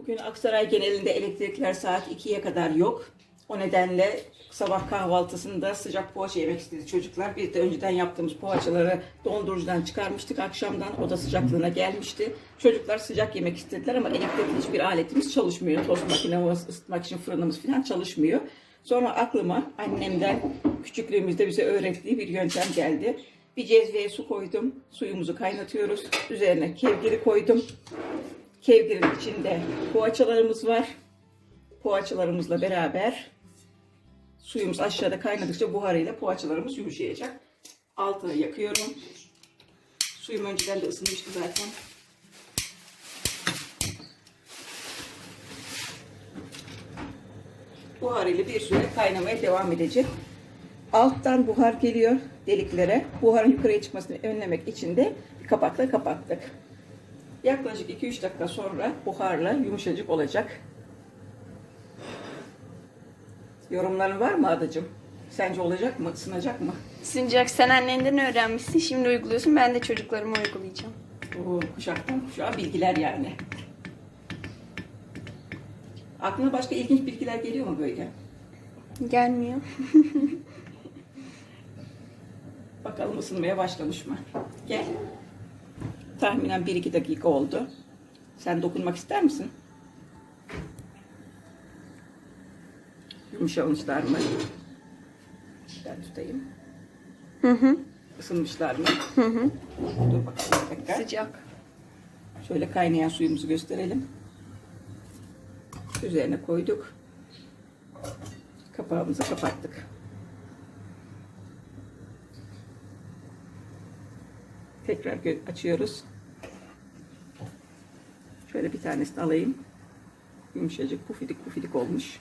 Bugün Aksaray genelinde elektrikler saat 2'ye kadar yok. O nedenle sabah kahvaltısında sıcak poğaça yemek istedi çocuklar. Biz de önceden yaptığımız poğaçaları dondurucudan çıkarmıştık akşamdan. O da sıcaklığına gelmişti. Çocuklar sıcak yemek istediler ama elektrikli hiçbir aletimiz çalışmıyor. Tost makinemiz, ısıtmak için fırınımız falan çalışmıyor. Sonra aklıma annemden küçüklüğümüzde bize öğrettiği bir yöntem geldi. Bir cezveye su koydum. Suyumuzu kaynatıyoruz. Üzerine kevgiri koydum. Kevgirin içinde poğaçalarımız var. Poğaçalarımızla beraber suyumuz aşağıda kaynadıkça buharıyla poğaçalarımız yumuşayacak. Altını yakıyorum. Suyum önceden de ısınmıştı zaten. Buharıyla bir süre kaynamaya devam edecek. Alttan buhar geliyor deliklere. Buharın yukarıya çıkmasını önlemek için de kapakla kapattık. Yaklaşık 2-3 dakika sonra buharla yumuşacık olacak. Yorumların var mı adacığım? Sence olacak mı? Isınacak mı? Sıncak sen annenden öğrenmişsin. Şimdi uyguluyorsun. Ben de çocuklarıma uygulayacağım. Oo, kuşaktan kuşağa bilgiler yani. Aklına başka ilginç bilgiler geliyor mu böyle? Gelmiyor. Bakalım ısınmaya başlamış mı? Gel. Tahminen 1-2 dakika oldu. Sen dokunmak ister misin? Yumuşamışlar mı? Ben tutayım. Hı hı. Isınmışlar mı? Hı hı. Dur bakalım bir dakika. Sıcak. Şöyle kaynayan suyumuzu gösterelim. Üzerine koyduk. Kapağımızı kapattık. Tekrar açıyoruz. Şöyle bir tanesini alayım. Yumuşacık pufidik pufidik olmuş.